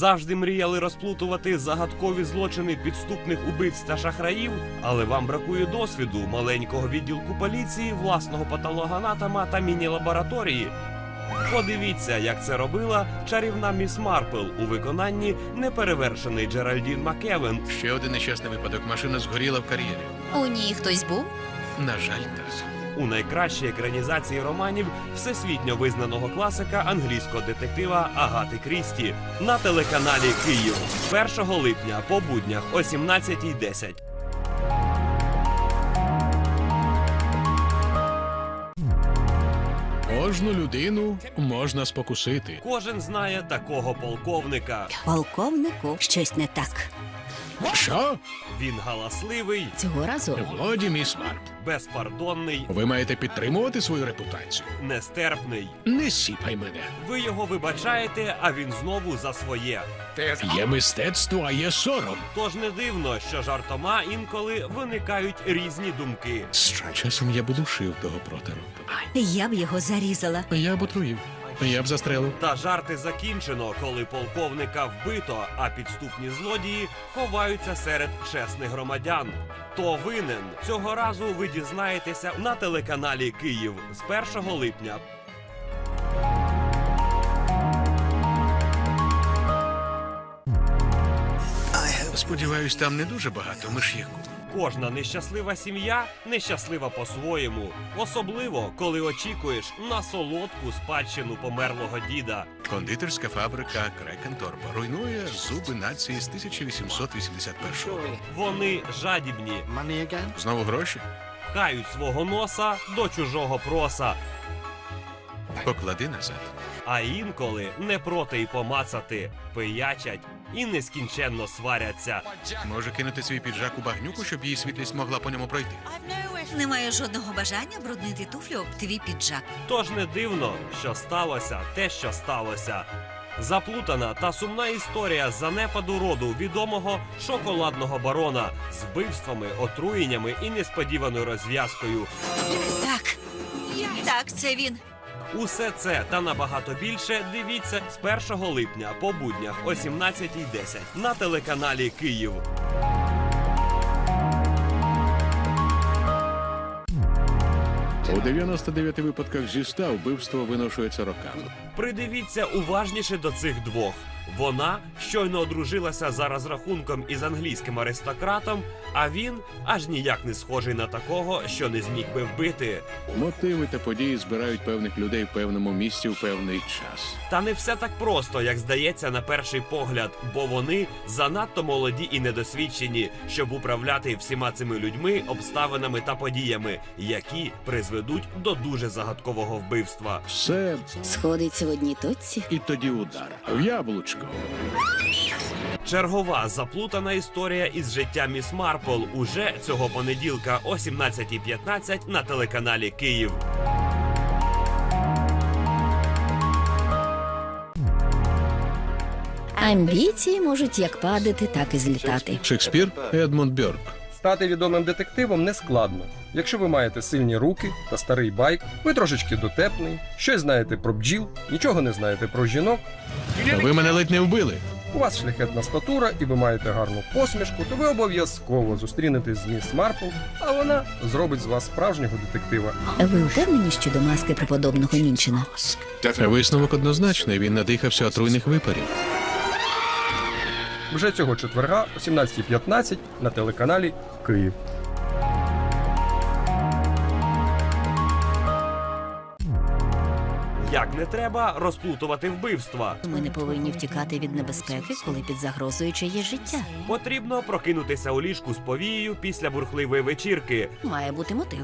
Завжди мріяли розплутувати загадкові злочини підступних убивць та шахраїв, але вам бракує досвіду, маленького відділку поліції, власного патологоанатома та міні-лабораторії. Подивіться, як це робила чарівна міс Марпл у виконанні неперевершений Джеральдін Маккевен Ще один нещасний випадок. Машина згоріла в кар'єрі. У ній хтось був? На жаль, так. У найкращій екранізації романів всесвітньо визнаного класика англійського детектива Агати Крісті на телеканалі Київ 1 липня по буднях о 17.10. Кожну людину можна спокусити. Кожен знає такого полковника. Полковнику щось не так. Що? Він галасливий, Цього разу Володі, міс Марпл. безпардонний, Ви маєте підтримувати свою репутацію. нестерпний. Не сіпай мене. Ви його вибачаєте, а він знову за своє. Є мистецтво, а є сором. Тож не дивно, що жартома інколи виникають різні думки. Часом я б удушив того протеру. я б його зарізала. Я б отруїв. Я б застрелив. Та жарти закінчено, коли полковника вбито, а підступні злодії ховаються серед чесних громадян. То винен цього разу ви дізнаєтеся на телеканалі Київ з 1 липня. Сподіваюсь, там не дуже багато миш'яку. Кожна нещаслива сім'я нещаслива по-своєму, особливо коли очікуєш на солодку спадщину померлого діда. Кондитерська фабрика Крекенторп руйнує зуби нації з 1881 року. Вони жадібні, Знову гроші? пхають свого носа до чужого проса, Поклади назад. А інколи не проти й помацати, пиячать і нескінченно сваряться. Може кинути свій піджак у багнюку, щоб її світлість могла по ньому пройти. Немає жодного бажання бруднити туфлю об твій піджак. Тож не дивно, що сталося те, що сталося. Заплутана та сумна історія занепаду роду відомого шоколадного барона з вбивствами, отруєннями і несподіваною розв'язкою. Так. Так, це він. Усе це та набагато більше дивіться з 1 липня по буднях о 17.10 на телеканалі Київ. У 99 випадках зі 100 вбивство виношується роками. Придивіться уважніше до цих двох. Вона щойно одружилася за розрахунком із англійським аристократом, а він аж ніяк не схожий на такого, що не зміг би вбити. Мотиви та події збирають певних людей в певному місці в певний час. Та не все так просто, як здається на перший погляд, бо вони занадто молоді і недосвідчені, щоб управляти всіма цими людьми, обставинами та подіями, які призведуть до дуже загадкового вбивства. Все Сходиться в одній точці. і тоді удар. В яблучко. Чергова заплутана історія із життя міс Марпл уже цього понеділка о 17.15 на телеканалі Київ. Амбіції можуть як падати, так і злітати. Шекспір Едмунд Бьорк. Стати відомим детективом не складно. Якщо ви маєте сильні руки та старий байк, ви трошечки дотепний, щось знаєте про бджіл, нічого не знаєте про жінок, Ви мене ледь не вбили. у вас шляхетна статура і ви маєте гарну посмішку, то ви обов'язково зустрінетесь з міс Марпл, а вона зробить з вас справжнього детектива. Ви впевнені щодо маски преподобного Мінчина? Висновок однозначний. Він надихався отруйних випарів. Вже цього четверга о 17.15 на телеканалі Київ. Не треба розплутувати вбивства. Ми не повинні втікати від небезпеки, коли під загрозою чиє життя. Потрібно прокинутися у ліжку з повією після бурхливої вечірки, Має бути мотив.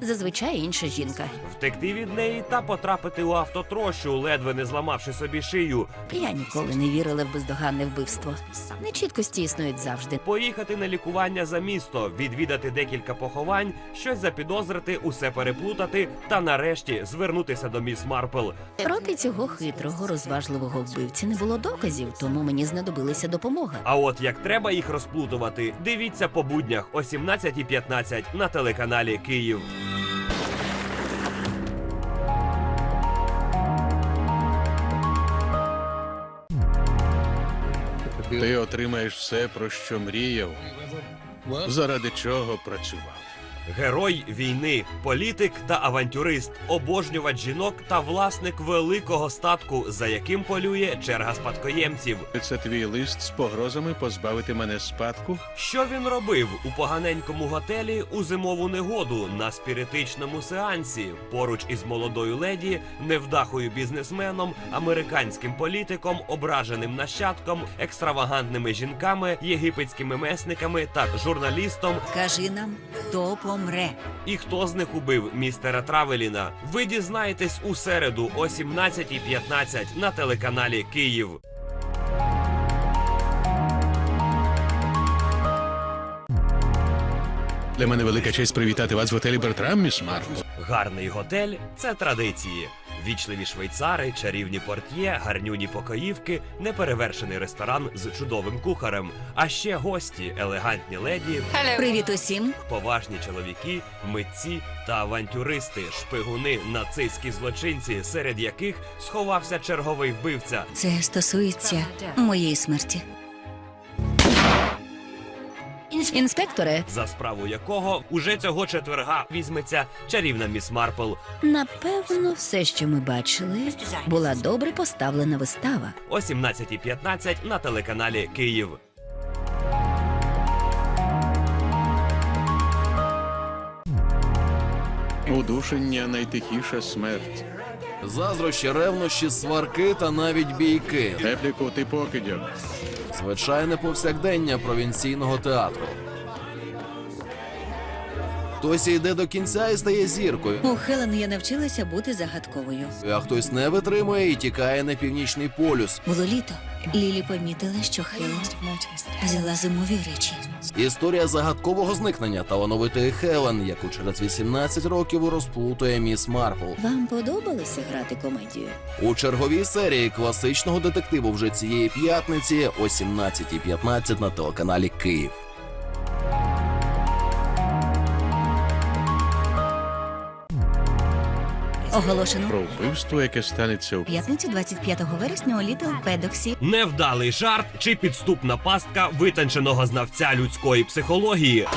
Зазвичай інша жінка. втекти від неї та потрапити у автотрощу, ледве не зламавши собі шию, Я ніколи не вірила в бездоганне вбивство. Нечіткості існують завжди. поїхати на лікування за місто, відвідати декілька поховань, щось запідозрити, усе переплутати та нарешті звернутися до міс Марпл. Проти цього хитрого, розважливого вбивці не було доказів, тому мені знадобилася допомога. А от як треба їх розплутувати, дивіться по буднях о 17.15 на телеканалі Київ. Ти отримаєш все, про що мріяв, заради чого працював. Герой війни, політик та авантюрист, обожнювач жінок та власник великого статку, за яким полює черга спадкоємців. Це твій лист з погрозами позбавити мене спадку. Що він робив у поганенькому готелі у зимову негоду на спіритичному сеансі поруч із молодою леді, невдахою бізнесменом, американським політиком, ображеним нащадком, екстравагантними жінками, єгипетськими месниками та журналістом. Кажи нам, хто помре. І хто з них убив містера Травеліна? Ви дізнаєтесь у середу о 17.15 на телеканалі Київ. Для мене велика честь привітати вас в готелі Бертрам, міс Марпл. Гарний готель це традиції. Вічливі швейцари, чарівні портьє, гарнюні покоївки, неперевершений ресторан з чудовим кухарем. А ще гості, елегантні леді, Привіт усім. поважні чоловіки, митці та авантюристи, шпигуни, нацистські злочинці, серед яких сховався черговий вбивця. Це стосується моєї смерті. Інспекторе, За справу якого уже цього четверга візьметься чарівна міс Марпл напевно, все, що ми бачили, була добре поставлена вистава. о 17.15 на телеканалі Київ. Удушення найтихіша смерть. Заздрощі, ревнощі, сварки та навіть бійки. Теплі кути покидьок. Звичайне повсякдення провінційного театру. Хтось йде до кінця і стає зіркою, У Хелен я навчилася бути загадковою. а хтось не витримує і тікає на північний полюс. Було літо. Лілі помітила, що Хелен взяла зимові речі. Історія загадкового зникнення талановитої Хелен, яку через 18 років розплутує міс Марпл. Вам подобалося грати комедію? У черговій серії класичного детективу вже цієї п'ятниці о 17.15 на телеканалі Київ. Оголошено. Про вбивство, яке станеться у П'ятницю 25 вересня у Літл Педоксі. Невдалий жарт чи підступна пастка витонченого знавця людської психології,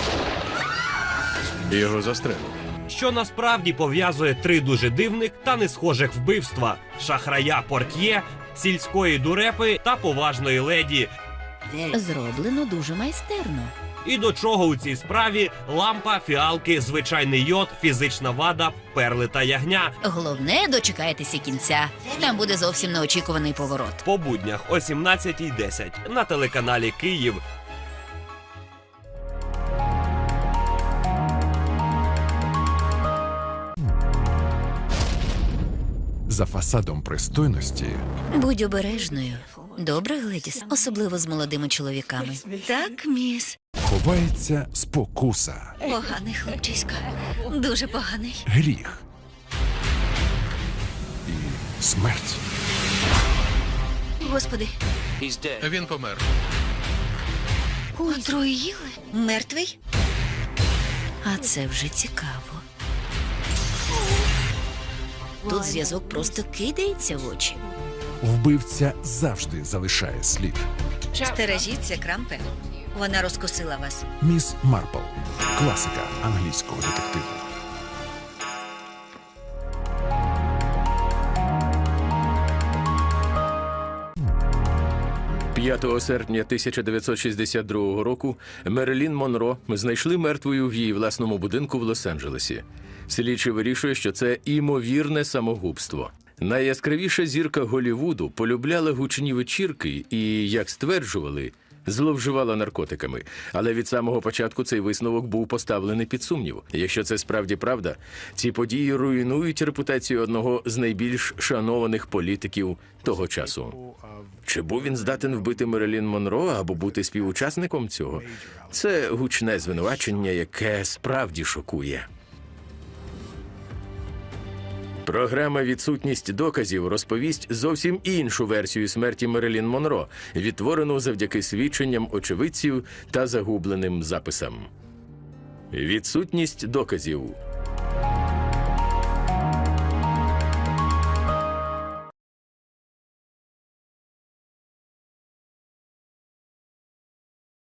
його застрелили. що насправді пов'язує три дуже дивних та не схожих вбивства: шахрая портьє, сільської дурепи та поважної леді. Зроблено дуже майстерно. І до чого у цій справі лампа, фіалки, звичайний йод, фізична вада, перли та ягня. Головне, дочекайтеся кінця. Там буде зовсім неочікуваний поворот. По буднях о 17.10 на телеканалі Київ. За фасадом пристойності Будь обережною. Добре, Гледіс, особливо з молодими чоловіками. Так, міс. Ховається спокуса, Поганий хлопчиська. Дуже поганий. гріх і смерть. Господи, Він помер. отруїли? Мертвий? А це вже цікаво. Тут зв'язок просто кидається в очі. Вбивця завжди залишає слід. Стережіться, крампе. Вона розкусила вас. Міс Марпл класика англійського детективу. – 5 серпня 1962 року Мерилін Монро знайшли мертвою в її власному будинку в Лос-Анджелесі. Слідчий вирішує, що це імовірне самогубство. Найяскравіша зірка Голівуду полюбляла гучні вечірки і, як стверджували, зловживала наркотиками. Але від самого початку цей висновок був поставлений під сумнів. Якщо це справді правда, ці події руйнують репутацію одного з найбільш шанованих політиків того часу. Чи був він здатен вбити Мерилін Монро або бути співучасником цього? Це гучне звинувачення, яке справді шокує. Програма Відсутність доказів розповість зовсім іншу версію смерті Мерелін Монро, відтворену завдяки свідченням очевидців та загубленим записам. Відсутність доказів